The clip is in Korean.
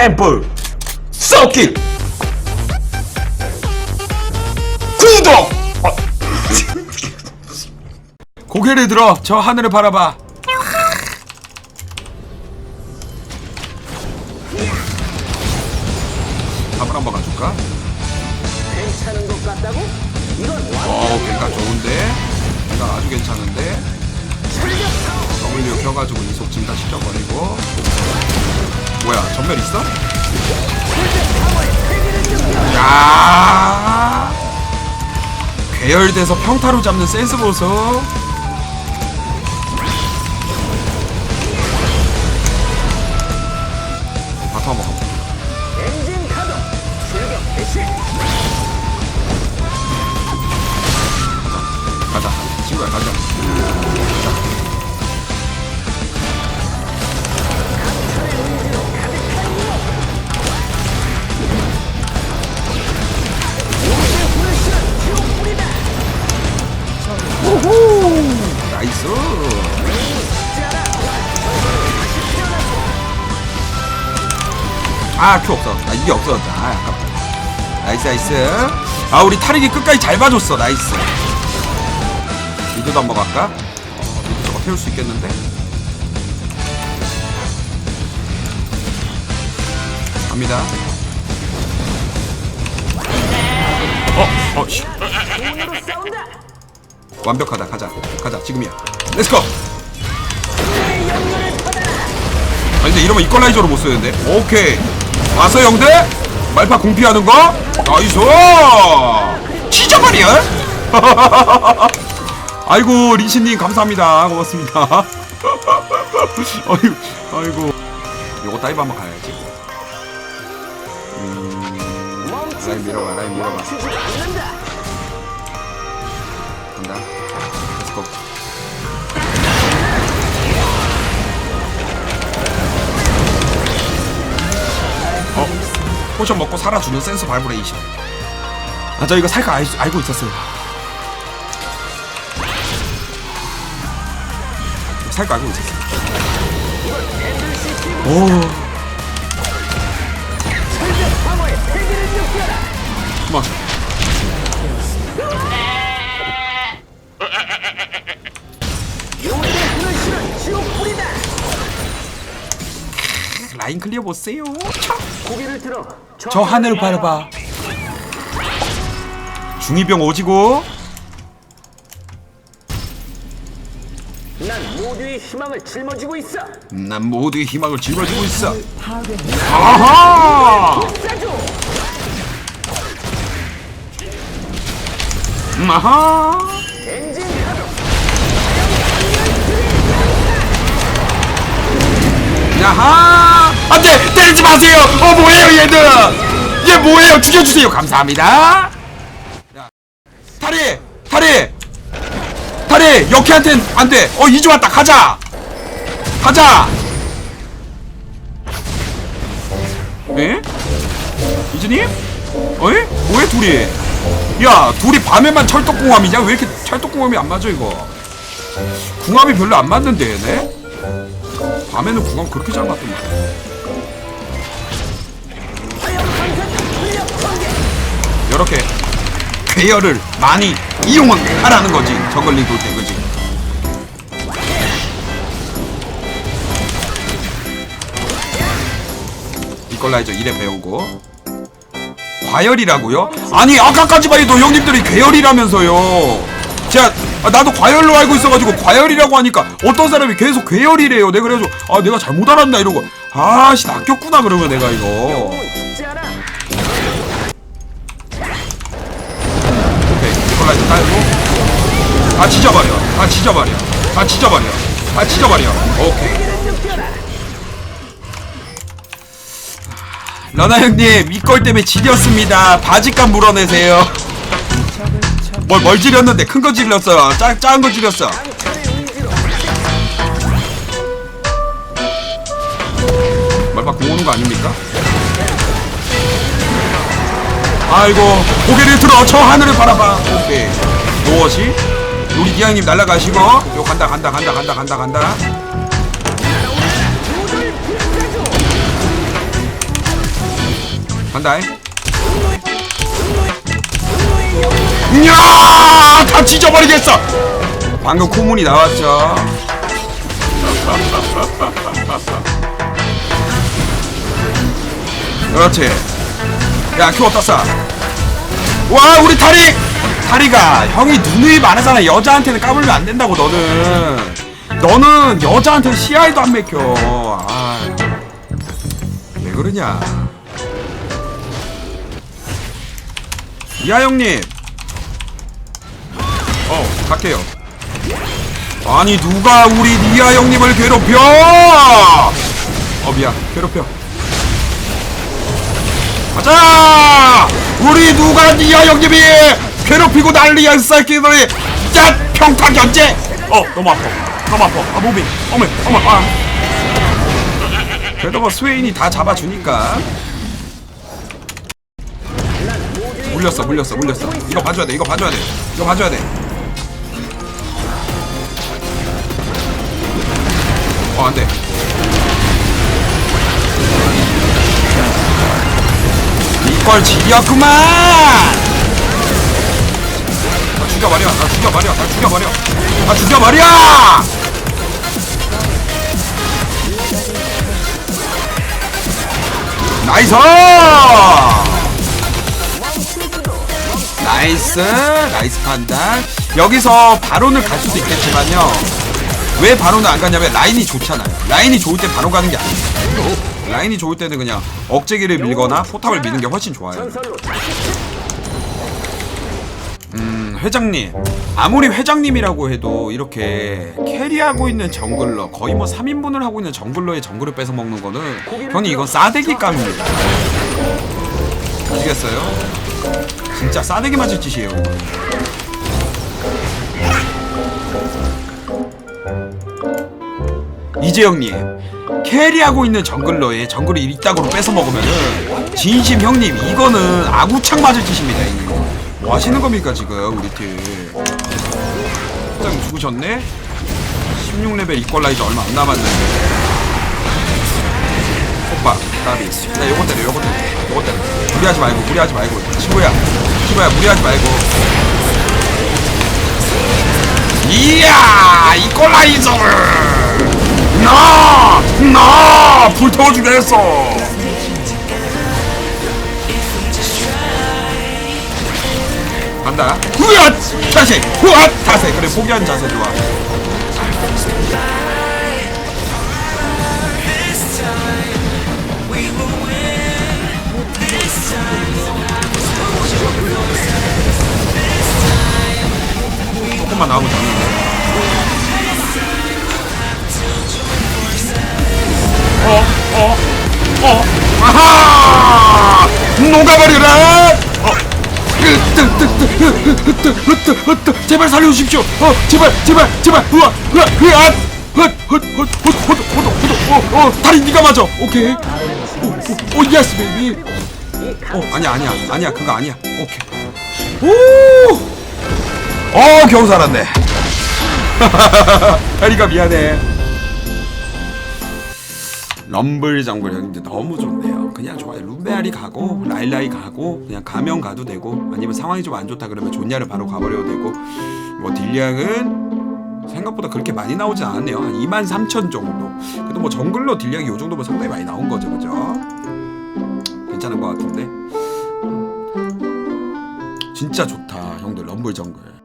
캠프 썩기 구독! 어, 고개를 들어 저 하늘을 바라봐. 밥을 한번 가줄까? 괜찮은 것 같다고? 이건 완어 괜찮 좋은데? 괜찮 아주 괜찮은데? W 켜가지고 이속 증가 시켜버리고 뭐야 전멸 있어? 야! 괴열돼서 평타로 잡는 센스 보소. 바텀 먹어 가자. 친구야 가자 아 큐 없어 아 이게 없어졌다. 아 아깝다. 나이스 나이스. 아 우리 타릭이 끝까지 잘 봐줬어. 나이스. 미드도 한번 갈까? 어, 미드 저거 태울 수 있겠는데? 갑니다. 어, 어, 씨. 완벽하다. 가자. 가자. 지금이야. 렛츠고 아 근데 이러면 이퀄라이저로 못 쓰는데? 오케이. 왔어 형들? 말파 공피하는 거? 나이스! 치자말이야 아이고 리신님 감사합니다. 고맙습니다. 아이고 아이고. 요거 다이브 한번 가야지. 라인 밀어봐 라인 밀어봐 렛츠고 어? 포션 먹고 살아주는 센스 발브레이션. 아 저 이거 살까 알, 알고 있었어요. 살까 알고 있었어요. 오 클리어 보세요. 고개를 들어 저 하늘을 바라봐. 중이병 오지고. 난 모두의 희망을 짊어지고 있어. 난 모두의 희망을 짊어지고 있어. 아하! 음, 아하! 엔진 가동 야하 안돼 때리지 마세요. 어 뭐예요 얘들 얘 뭐예요? 죽여주세요. 감사합니다. 야, 다리 다리 다리 역해한텐 안돼. 어 이주 왔다. 가자. 가자. 에? 이준님? 어이? 뭐해 둘이? 야 둘이 밤에만 찰떡궁합이냐? 왜 이렇게 찰떡궁합이 안 맞아 이거? 궁합이 별로 안 맞는데 얘네? 밤에는 궁합 그렇게 잘 맞더만 이렇게 괴열을 많이 이용하라는 거지. 저글링 돌때 그지? 이퀄라이저 1에 배우고. 과열이라고요? 아니 아까까지만 해도 형님들이 괴열이라면서요. 제가 아, 나도 과열로 알고 있어가지고 과열이라고 하니까 어떤 사람이 계속 괴열이래요. 내가 그래가지고 아 내가 잘못 알았나 이러고. 아씨 낚였구나 그러면 내가 이거 다 지져버려 다 지져버려 다 지져버려 다 지져버려 오케이. 러나 형님 이걸 때문에 지렸습니다. 바지값 물어내세요. 뭘, 뭘 지렸는데? 큰거 지렸어. 짜, 작은 거 지렸어. 강철의 의지로 말파 공 오는 거 아닙니까? 아이고 고개를 들어. 저 하늘을 바라봐. 오케이. 무엇이 우리 기왕님 날아가시고. 요 간다 간다 간다 간다 간다 간다. 간다. 이야 다 찢어버리겠어. 방금 코문이 나왔죠. 그렇지. 야 큐 어디다 쏴와 우리 다리 다리가 형이 눈이 많아잖아 여자한테는 까불면 안 된다고 너는. 너는 여자한테 시야에도 안 맥혀. 아왜 그러냐? 이하 형님. 어 갈게요. 아니 누가 우리 니아 형님을 괴롭혀? 어 미안. 괴롭혀. 가자! 우리 누가 니야 형님이 괴롭히고 난리야 이 새끼들이 짠! 평타 견제! 어 너무 아파 너무 아파 아 몸이 어머 어머 아 그래도 뭐 스웨인이 다 잡아주니까 물렸어 물렸어 물렸어 이거 봐줘야 돼 이거 봐줘야 돼 이거 봐줘야 돼 어, 안 돼. 이걸 지렸구만! 나 죽여버려, 나 죽여버려, 나 죽여버려, 나 죽여버려! 나이스! 나이스, 나이스 판단. 여기서 바론을 갈 수도 있겠지만요. 왜 바론을 안 가냐면 라인이 좋잖아요. 라인이 좋을 때 바로 가는 게 아니에요. 라인이 좋을 때는 그냥 억제기를 밀거나 포탑을 미는 게 훨씬 좋아요. 회장님. 아무리 회장님이라고 해도 이렇게 캐리하고 있는 정글러, 거의 뭐 3인분을 하고 있는 정글러의 정글을 뺏어 먹는 거는 형님 이건 싸대기 감입니다. 아시겠어요? 진짜 싸대기 맞을 짓이에요. 이재영님 캐리하고 있는 정글러에 정글을 일당으로 뺏어 먹으면은 진심 형님 이거는 아구창 맞을 짓입니다 이거 뭐 하시는 겁니까 지금 우리 팀? 회장님 죽으셨네? 16레벨 이퀄라이저 얼마 안 남았는데. 오빠 나비. 야 요거 때려 요거 때려. 요거 때려. 무리하지 말고 무리하지 말고. 친구야 친구야 무리하지 말고. 이야 이퀄라이저를. 나! 나! 불태워 주겠어! 간다. 후앗! 자세! 후앗! 자세! 그래, 포기한 자세 좋아. 조금만 나오면 되는데. 어, 어, 어, 아하! 녹아버려라! 어, 으 뜨, 뜨, 뜨, 으, 으뜨, 으뜨, 으뜨, 제발 살려주십시오! 어, 제발, 제발, 제발! 으아, 으아, 으아! 헛, 헛, 헛, 헛, 헛, 헛, 헛, 어, 어, 다리 네가 맞아! 오케이. 오, 오, 오, 예스, 베이비! 어, 아니야, 아니야, 아니야, 그거 아니야. 오케이. 오! 어, 겨우 살았네. 다리가 미안해. 럼블 정글 형님들 너무 좋네요. 그냥 좋아요. 룸베알이 가고 라일라이 가고 그냥 가면 가도 되고 아니면 상황이 좀 안 좋다 그러면 존냐를 바로 가버려도 되고 뭐 딜량은 생각보다 그렇게 많이 나오진 않았네요. 한 2만 3천 정도. 그래도 뭐 정글로 딜량이 요 정도면 상당히 많이 나온 거죠, 그죠? 괜찮은 것 같은데. 진짜 좋다, 형들 럼블 정글.